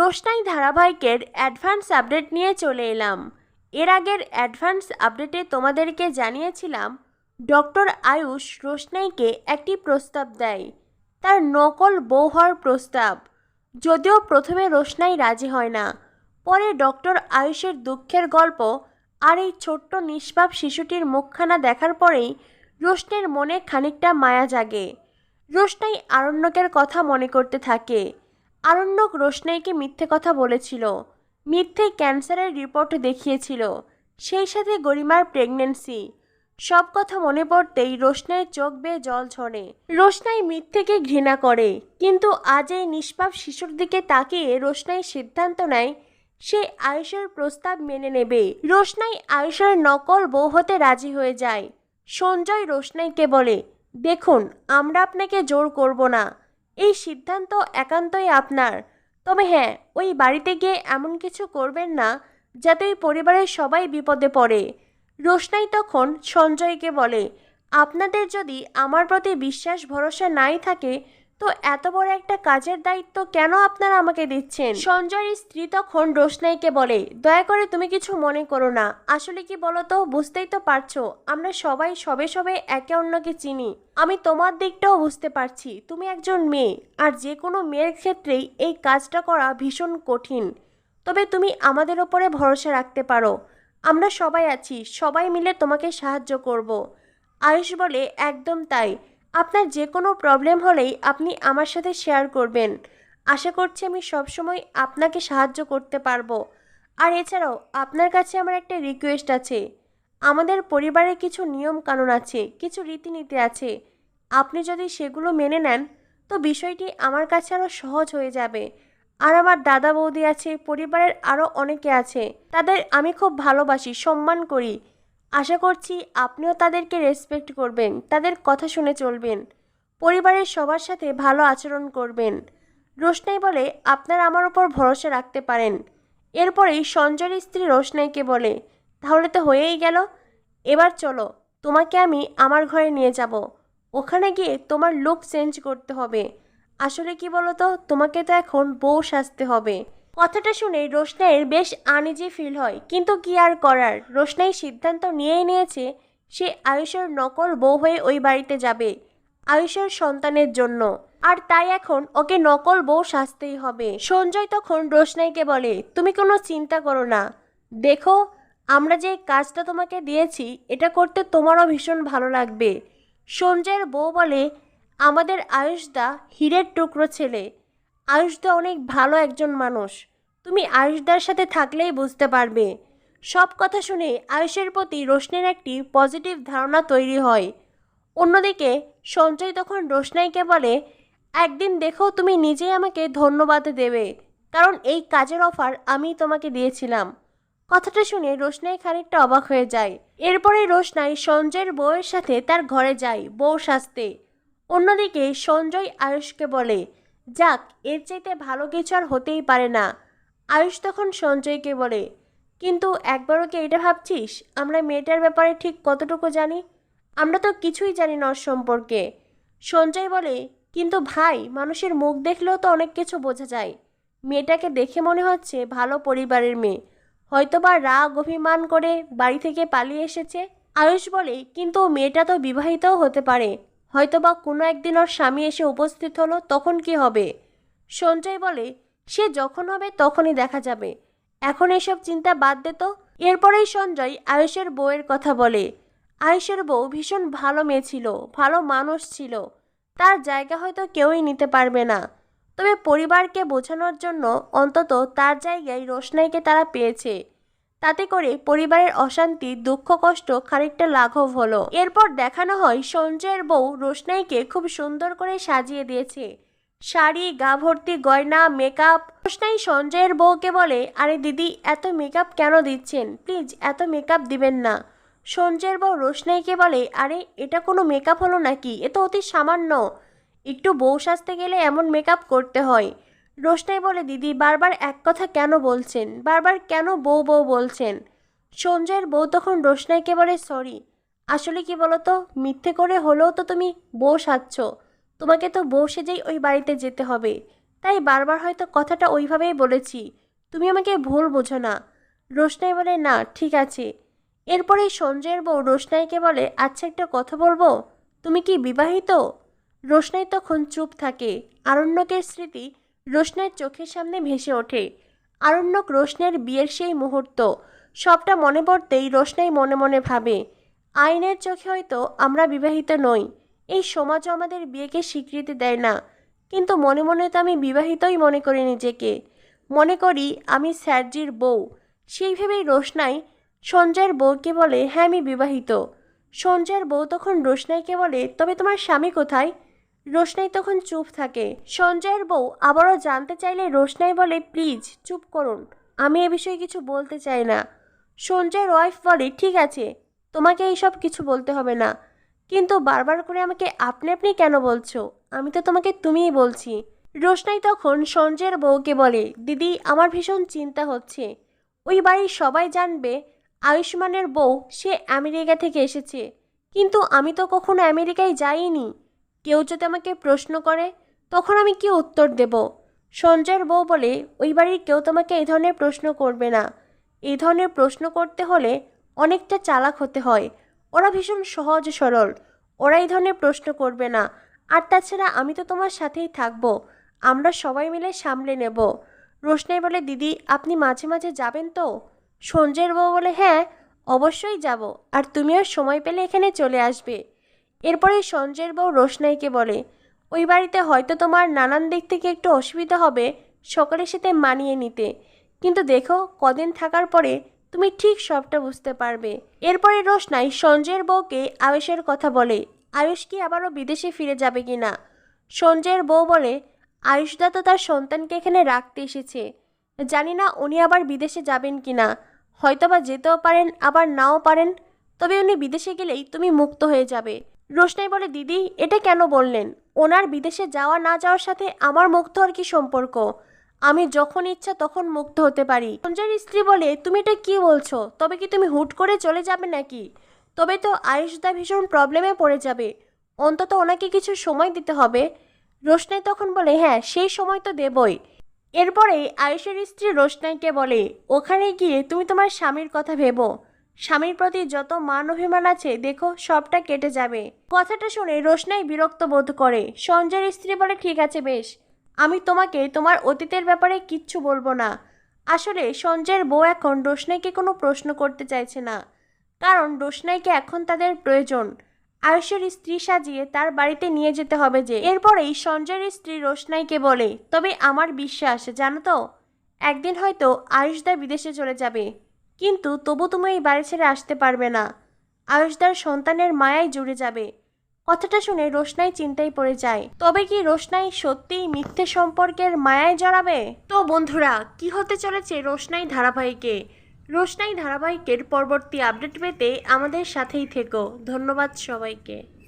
রোশনাই ধারাবাহিকের advance update নিয়ে চলে এলাম। এর আগের অ্যাডভান্স আপডেটে তোমাদেরকে জানিয়েছিলাম, ডক্টর আয়ুষ রোশনাইকে একটি প্রস্তাব দেয়। তার নকল বউ হওয়ার প্রস্তাব। যদিও প্রথমে রোশনাই রাজি হয় না, পরে ডক্টর আয়ুষের দুঃখের গল্প আর এই ছোট্ট নিষ্পাপ শিশুটির মুখখানা দেখার পরেই রোশনের মনে খানিকটা মায়া জাগে। রোশনাই আরণ্যকের কথা মনে করতে থাকে। আরণ্যক রোশনাইকে মিথ্যে কথা বলেছিল। মিথ্যে ক্যান্সারের রিপোর্ট দেখিয়েছিল। সেই সাথে গরিমার প্রেগনেন্সি। সব কথা মনে পড়তেই রোশনাইয়ের চোখ বেয়ে জল ঝরে। রোশনাই মিথ্যেকে ঘৃণা করে, কিন্তু আজ এই নিষ্পাপ শিশুর দিকে তাকিয়ে রোশনাই সিদ্ধান্ত নেয়, সে আয়ুষের প্রস্তাব মেনে নেবে। রোশনাই আয়ুষের নকল বউ হতে রাজি হয়ে যায়। সঞ্জয় রোশনাইকে বলে, দেখুন, আমরা আপনাকে জোর করব না। এই সিদ্ধান্ত একান্তই আপনার। তবে হ্যাঁ ওই বাড়িতে গিয়ে এমন কিছু করবেন না, যাতে ওই পরিবারের সবাই বিপদে পড়ে। রোশনাই তখন সঞ্জয়কে বলে, আপনাদের যদি আমার প্রতি বিশ্বাস ভরসা নাই থাকে তো এত বড় একটা কাজের দায়িত্ব কেন আপনারা আমাকে দিচ্ছেন? সঞ্জয়ের স্ত্রী তখন রোশনাইকে বলে, দয়া করে তুমি কিছু মনে করো না। আসলে কি বলো তো বুঝতেই তো পারছ, আমরা সবাই সবে সবে একে অন্যকে চিনি। আমি তোমার দিকটাও বুঝতে পারছি, তুমি একজন মেয়ে, আর যে কোনো মেয়ের ক্ষেত্রেই এই কাজটা করা ভীষণ কঠিন। তবে তুমি আমাদের ওপরে ভরসা রাখতে পারো। আমরা সবাই আছি, সবাই মিলে তোমাকে সাহায্য করব। আয়ুষ বলে, একদম তাই। আপনার যে কোনো প্রবলেম হলেই আপনি আমার সাথে শেয়ার করবেন। আশা করছি আমি সবসময় আপনাকে সাহায্য করতে পারব। আর এছাড়াও, আপনার কাছে আমার একটা রিকোয়েস্ট আছে। আমাদের পরিবারে কিছু নিয়ম কানুন আছে, কিছু রীতিনীতি আছে। আপনি যদি সেগুলো মেনে নেন, তো বিষয়টি আমার কাছে আরও সহজ হয়ে যাবে। আর আমার দাদা বৌদি আছে, পরিবারের আরও অনেকে আছে, তাদের আমি খুব ভালোবাসি, সম্মান করি। আশা করছি আপনিও তাদেরকে রেসপেক্ট করবেন, তাদের কথা শুনে চলবেন। পরিবারের সবার সাথে ভালো আচরণ করবেন। রোশনাই বলে, আপনার আমার ওপর ভরসা রাখতে পারেন। এরপরেই সঞ্জয়ের স্ত্রী রোশনাইকে বলে, তাহলে তো হয়েই গেল। এবার চলো, তোমাকে আমি আমার ঘরে নিয়ে যাব। ওখানে গিয়ে তোমার লুক চেঞ্জ করতে হবে। আসলে কি বলো তো তোমাকে তো এখন বউ সাজতে হবে। কথাটা শুনে রোশনাইয়ের বেশ আনিজি ফিল হয়। কিন্তু কি আর করার? রোশনাই সিদ্ধান্ত নিয়েই নিয়েছে, সে আয়ুষের নকল বউ হয়ে ওই বাড়িতে যাবে, আয়ুষের সন্তানের জন্য। আর তাই এখন ওকে নকল বউ সাজতেই হবে। সঞ্জয় তখন রোশনাইকে বলে, তুমি কোনো চিন্তা করো না। দেখো, আমরা যে কাজটা তোমাকে দিয়েছি, এটা করতে তোমারও ভীষণ ভালো লাগবে। সঞ্জয়ের বউ বলে, আমাদের আয়ুষদা হীরের টুকরো ছেলে। আয়ুষদা অনেক ভালো একজন মানুষ। তুমি আয়ুষদার সাথে থাকলেই বুঝতে পারবে। সব কথা শুনে আয়ুষের প্রতি রোশনের একটি পজিটিভ ধারণা তৈরি হয়। অন্যদিকে সঞ্জয় তখন রোশনাইকে বলে, একদিন দেখো তুমি নিজেই আমাকে ধন্যবাদ দেবে, কারণ এই কাজের অফার আমি তোমাকে দিয়েছিলাম। কথাটা শুনে রোশনাই খানিকটা অবাক হয়ে যায়। এরপরে রোশনাই সঞ্জয়ের বউয়ের সাথে তার ঘরে যায় বউ সাজতে। অন্যদিকে সঞ্জয় আয়ুষকে বলে যাক, এর চাইতে ভালো কিছু আর হতেই পারে না। আয়ুষ তখন সঞ্জয়কে বলে, কিন্তু একবারও কি এটা ভাবছিস? আমরা মেয়েটার ব্যাপারে ঠিক কতটুকু জানি? আমরা তো কিছুই জানি না ওর সম্পর্কে। সঞ্জয় বলে, কিন্তু ভাই, মানুষের মুখ দেখলেও তো অনেক কিছু বোঝা যায়। মেয়েটাকে দেখে মনে হচ্ছে ভালো পরিবারের মেয়ে। হয়তোবা রাগ, অভিমান করে বাড়ি থেকে পালিয়ে এসেছে। আয়ুষ বলে, কিন্তু মেয়েটা তো বিবাহিতও হতে পারে। হয়তোবা কোনো একদিন ওর স্বামী এসে উপস্থিত হলো, তখন কি হবে? সঞ্জয় বলে, সে যখন হবে তখনই দেখা যাবে। এখন এসব চিন্তা বাদ দে তো। এরপরেই সঞ্জয় আয়ুষের বউয়ের কথা বলে। আয়ুষের বউ ভীষণ ভালো মেয়ে ছিল, ভালো মানুষ ছিল। তার জায়গা হয়তো কেউই নিতে পারবে না। তবে পরিবারকে বোঝানোর জন্য অন্তত তার জায়গায় রোশনাইকে তারা পেয়েছে। তাতে করে পরিবারের অশান্তি, দুঃখ, কষ্ট খানিকটা লাঘব হলো। এরপর দেখানো হয় সঞ্জয়ের বউ রোশনাইকে খুব সুন্দর করে সাজিয়ে দিয়েছে। শাড়ি গা ভর্তি গয়না মেকআপ রোশনাই সঞ্জয়ের বউকে বলে, আরে দিদি, এত মেকআপ কেন দিচ্ছেন? প্লিজ, এত মেকআপ দিবেন না। সঞ্জয়ের বউ রোশনাইকে বলে, আরে, এটা কোনো মেকআপ হলো নাকি? এ তো অতি সামান্য। একটু বউ সাজতে গেলে এমন মেকআপ করতে হয়। রোশনাই বলে, দিদি, বারবার এক কথা কেন বলছেন? বারবার কেন বউ বউ বলছেন? সঞ্জয়ের বউ তখন রোশনাইকে বলে, সরি। আসলে কি বলো তো মিথ্যে করে হলেও তো তুমি বউ সাজছ। তোমাকে তো বউ সেজেই ওই বাড়িতে যেতে হবে। তাই বারবার হয়তো কথাটা ওইভাবেই বলেছি। তুমি আমাকে ভুল বোঝো না। রোশনাই বলে, না, ঠিক আছে। এরপরে সঞ্জয়ের বউ রোশনাইকে বলে আচ্ছা একটা কথা বলব? তুমি কি বিবাহিত? রোশনাই তখন চুপ থাকে। আরণ্যকের স্মৃতি রোশনাইয়ের চোখের সামনে ভেসে ওঠে। আরণ্যক রোশনের বিয়ের সেই মুহূর্ত, সবটা মনে পড়তেই রোশনাই মনে মনে ভাবে, আইনের চোখে হয়তো আমরা বিবাহিত নই, এই সমাজও আমাদের বিয়েকে স্বীকৃতি দেয় না, কিন্তু মনে মনে তো আমি বিবাহিতই মনে করি নিজেকে, মনে করি আমি স্যারজির বউ, সেই ভেবেই রোশনাই সঞ্জয়ের বউকে বলে হ্যাঁ আমি বিবাহিত। সঞ্জয়ের বউ তখন রোশনাইকে বলে, তবে তোমার স্বামী কোথায়? রোশনাই তখন চুপ থাকে। সঞ্জয়ের বউ আবারও জানতে চাইলে রোশনাই বলে, প্লিজ, চুপ করুন। আমি এ বিষয়ে কিছু বলতে চাই না। সঞ্জয়ের ওয়াইফ বলে, ঠিক আছে, তোমাকে এইসব কিছু বলতে হবে না। কিন্তু বারবার করে আমাকে আপনি আপনি কেন বলছো? আমি তো তোমাকে তুমিই বলছি। রোশনাই তখন সঞ্জয়ের বউকে বলে, দিদি, আমার ভীষণ চিন্তা হচ্ছে। ওই বাড়ির সবাই জানবে আয়ুষ্মানের বউ সে আমেরিকা থেকে এসেছে। কিন্তু আমি তো কখনো আমেরিকায় যাইনি। কেউ যদি আমাকে প্রশ্ন করে, তখন আমি কি উত্তর দেব? সঞ্জয়ের বউ বলে, ওই বাড়ির কেউ তোমাকে এই ধরনের প্রশ্ন করবে না। এই ধরনের প্রশ্ন করতে হলে অনেকটা চালাক হতে হয়। ওরা ভীষণ সহজ সরল। ওরা এই ধরনের প্রশ্ন করবে না। আর তাছাড়া আমি তো তোমার সাথেই থাকব। আমরা সবাই মিলে সামলে নেব। রোশনাই বলে, দিদি, আপনি মাঝে মাঝে যাবেন তো? সঞ্জয়ের বউ বলে হ্যাঁ অবশ্যই যাব। আর তুমিও সময় পেলে এখানে চলে আসবে। এরপরে সঞ্জয়ের বউ রোশনাইকে বলে, ওই বাড়িতে হয়তো তোমার নানান দিক থেকে একটু অসুবিধা হবে সকলের সাথে মানিয়ে নিতে। কিন্তু দেখো, কদিন থাকার পরে তুমি ঠিক সবটা বুঝতে পারবে। এরপরে রোশনাই সঞ্জয়ের বউকে আয়ুষের কথা বলে, আয়ুষ কি আবারও বিদেশে ফিরে যাবে কি না? সঞ্জয়ের বউ বলে, আয়ুষদা তো তার সন্তানকে এখানে রাখতে এসেছে। জানি না উনি আবার বিদেশে যাবেন কি না। হয়তো বা যেতেও পারেন, আবার নাও পারেন, তবে উনি বিদেশে গেলেই তুমি মুক্ত হয়ে যাবে। রোশনাই বলে, দিদি, এটা কেন বললেন? ওনার বিদেশে যাওয়া না যাওয়ার সাথে আমার মুক্ত আর কি সম্পর্ক? আমি যখন ইচ্ছা তখন মুক্ত হতে পারি। সঞ্জয়ের স্ত্রী বলে, তুমি এটা কি বলছো? তবে কি তুমি হুট করে চলে যাবে নাকি? তবে তো আয়ুষদা ভীষণ প্রবলেমে পড়ে যাবে। অন্তত ওনাকে কিছু সময় দিতে হবে। রোশনাই তখন বলে হ্যাঁ সেই সময় তো দেবই। এরপরে আয়ুষের স্ত্রী রোশনাইকে বলে, ওখানে গিয়ে তুমি তোমার স্বামীর কথা ভেবো। স্বামীর প্রতি যত মান অভিমান আছে, দেখো সবটা কেটে যাবে। কথাটা শুনে রোশনাই বিরক্ত বোধ করে। সঞ্জয়ের স্ত্রী বলে, ঠিক আছে, বেশ। আমি তোমাকে তোমার অতীতের ব্যাপারে কিচ্ছু বলব না। আসলে সঞ্জয়ের বউ এখন রোশনাইকে কোনো প্রশ্ন করতে চাইছে না। কারণ রোশনাইকে এখন তাদের প্রয়োজন। আয়ুষের স্ত্রী সাজিয়ে তার বাড়িতে নিয়ে যেতে হবে যে। এরপরেই সঞ্জয়ের স্ত্রী রোশনাইকে বলে, তবে আমার বিশ্বাস, জানো তো? একদিন হয়তো আয়ুষদা বিদেশে চলে যাবে। কিন্তু তবু তুমি এই বাড়ি ছেড়ে আসতে পারবে না। আয়ুষদার সন্তানের মায়ায় জুড়ে যাবে। কথাটা শুনে রোশনাই চিন্তায় পড়ে যায়। তবে কি রোশনাই সত্যিই মিথ্যে সম্পর্কের মায়ায় জড়াবে? তো বন্ধুরা, কি হতে চলেছে রোশনাই ধারাবাহিকে? রোশনাই ধারাবাহিকের পরবর্তী আপডেট পেতে আমাদের সাথেই থেকো। ধন্যবাদ সবাইকে।